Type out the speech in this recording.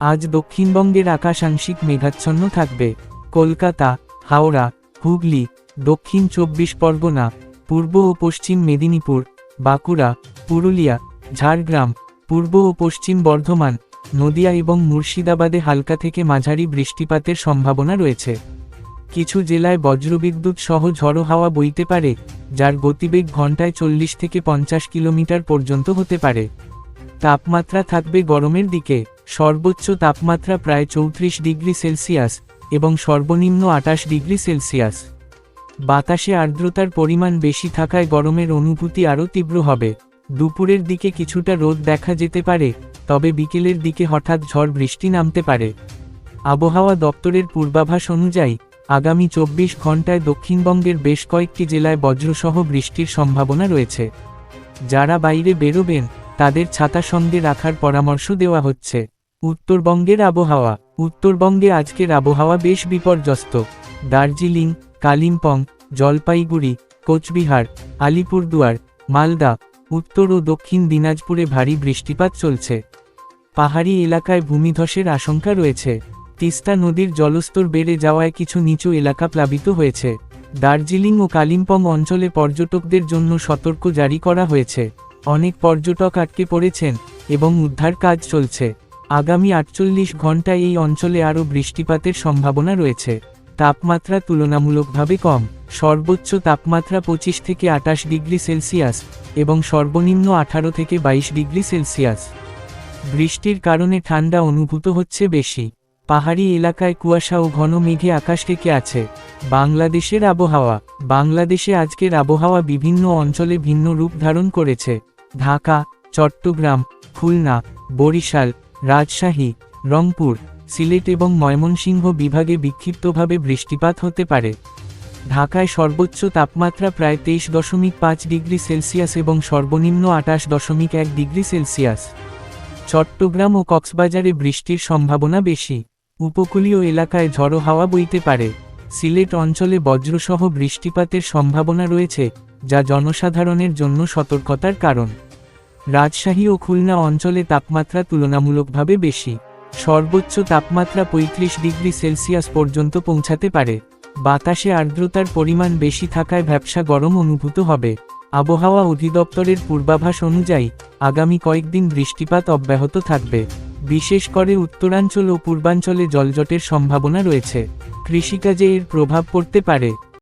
আজ দক্ষিণবঙ্গের আকাশ আংশিক মেঘাচ্ছন্ন থাকবে। কলকাতা, হাওড়া, হুগলি, দক্ষিণ চব্বিশ পরগনা, পূর্ব ও পশ্চিম মেদিনীপুর, বাঁকুড়া, পুরুলিয়া, ঝাড়গ্রাম, পূর্ব ও পশ্চিম বর্ধমান, নদিয়া এবং মুর্শিদাবাদে হালকা থেকে মাঝারি বৃষ্টিপাতের সম্ভাবনা রয়েছে। কিছু জেলায় বজ্রবিদ্যুৎ সহ ঝড়ো হাওয়া বইতে পারে, যার গতিবেগ ঘন্টায় চল্লিশ থেকে পঞ্চাশ কিলোমিটার পর্যন্ত হতে পারে। তাপমাত্রা থাকবে গরমের দিকে। সর্বোচ্চ তাপমাত্রা প্রায় চৌত্রিশ ডিগ্রি সেলসিয়াস এবং সর্বনিম্ন আটাশ ডিগ্রি সেলসিয়াস। বাতাসে আর্দ্রতার পরিমাণ বেশি থাকায় গরমের অনুভূতি আরও তীব্র হবে। দুপুরের দিকে কিছুটা রোদ দেখা যেতে পারে, তবে বিকেলের দিকে হঠাৎ ঝড় বৃষ্টি নামতে পারে। আবহাওয়া দপ্তরের পূর্বাভাস অনুযায়ী, আগামী চব্বিশ ঘন্টায় দক্ষিণবঙ্গের বেশ কয়েকটি জেলায় বজ্রসহ বৃষ্টির সম্ভাবনা রয়েছে। যারা বাইরে বেরোবেন, তাদের ছাতা সঙ্গে রাখার পরামর্শ দেওয়া হচ্ছে। উত্তরবঙ্গের আবহাওয়া। উত্তরবঙ্গে আজকের আবহাওয়া বেশ বিপর্যস্ত। দার্জিলিং, কালিম্পং, জলপাইগুড়ি, কোচবিহার, আলিপুরদুয়ার, মালদা, উত্তর ও দক্ষিণ দিনাজপুরে ভারী বৃষ্টিপাত চলছে। পাহাড়ি এলাকায় ভূমিধসের আশঙ্কা রয়েছে। তিস্তা নদীর জলস্তর বেড়ে যাওয়ায় কিছু নিচু এলাকা প্লাবিত হয়েছে। দার্জিলিং ও কালিম্পং অঞ্চলে পর্যটকদের জন্য সতর্ক জারি করা হয়েছে। অনেক পর্যটক আটকে পড়েছেন এবং উদ্ধার কাজ চলছে। আগামী আটচল্লিশ ঘন্টায় এই অঞ্চলে আরও বৃষ্টিপাতের সম্ভাবনা রয়েছে। তাপমাত্রা তুলনামূলকভাবে কম। সর্বোচ্চ তাপমাত্রা পঁচিশ থেকে আটাশ ডিগ্রি সেলসিয়াস এবং সর্বনিম্ন আঠারো থেকে বাইশ ডিগ্রি সেলসিয়াস। বৃষ্টির কারণে ঠান্ডা অনুভূত হচ্ছে বেশি। পাহাড়ি এলাকায় কুয়াশা ও ঘন মেঘে আকাশ থেকে আছে। বাংলাদেশের আবহাওয়া। বাংলাদেশে আজকের আবহাওয়া বিভিন্ন অঞ্চলে ভিন্ন রূপ ধারণ করেছে। ঢাকা, চট্টগ্রাম, খুলনা, বরিশাল রাজশাহী, রংপুর, সিলেট এবং ময়মনসিংহ বিভাগে বিক্ষিপ্তভাবে বৃষ্টিপাত হতে পারে। ঢাকায় সর্বোচ্চ তাপমাত্রা প্রায় তেইশ দশমিক পাঁচ ডিগ্রি সেলসিয়াস এবং সর্বনিম্ন আটাশ দশমিক এক ডিগ্রি সেলসিয়াস। চট্টগ্রাম ও কক্সবাজারে বৃষ্টির সম্ভাবনা বেশি। উপকূলীয় এলাকায় ঝড়ো হাওয়া বইতে পারে। সিলেট অঞ্চলে বজ্রসহ বৃষ্টিপাতের সম্ভাবনা রয়েছে, যা জনসাধারণের জন্য সতর্কতার কারণ। রাজশাহী ও খুলনা অঞ্চলে তাপমাত্রা তুলনামূলকভাবে বেশি। সর্বোচ্চ তাপমাত্রা পঁয়ত্রিশ ডিগ্রি সেলসিয়াস পর্যন্ত পৌঁছাতে পারে। বাতাসে আর্দ্রতার পরিমাণ বেশি থাকায় ব্যবসা গরম অনুভূত হবে। আবহাওয়া অধিদপ্তরের পূর্বাভাস অনুযায়ী, আগামী কয়েকদিন বৃষ্টিপাত অব্যাহত থাকবে। বিশেষ করে উত্তরাঞ্চল ও পূর্বাঞ্চলে জলজটের সম্ভাবনা রয়েছে। কৃষিকাজে এর প্রভাব পড়তে পারে।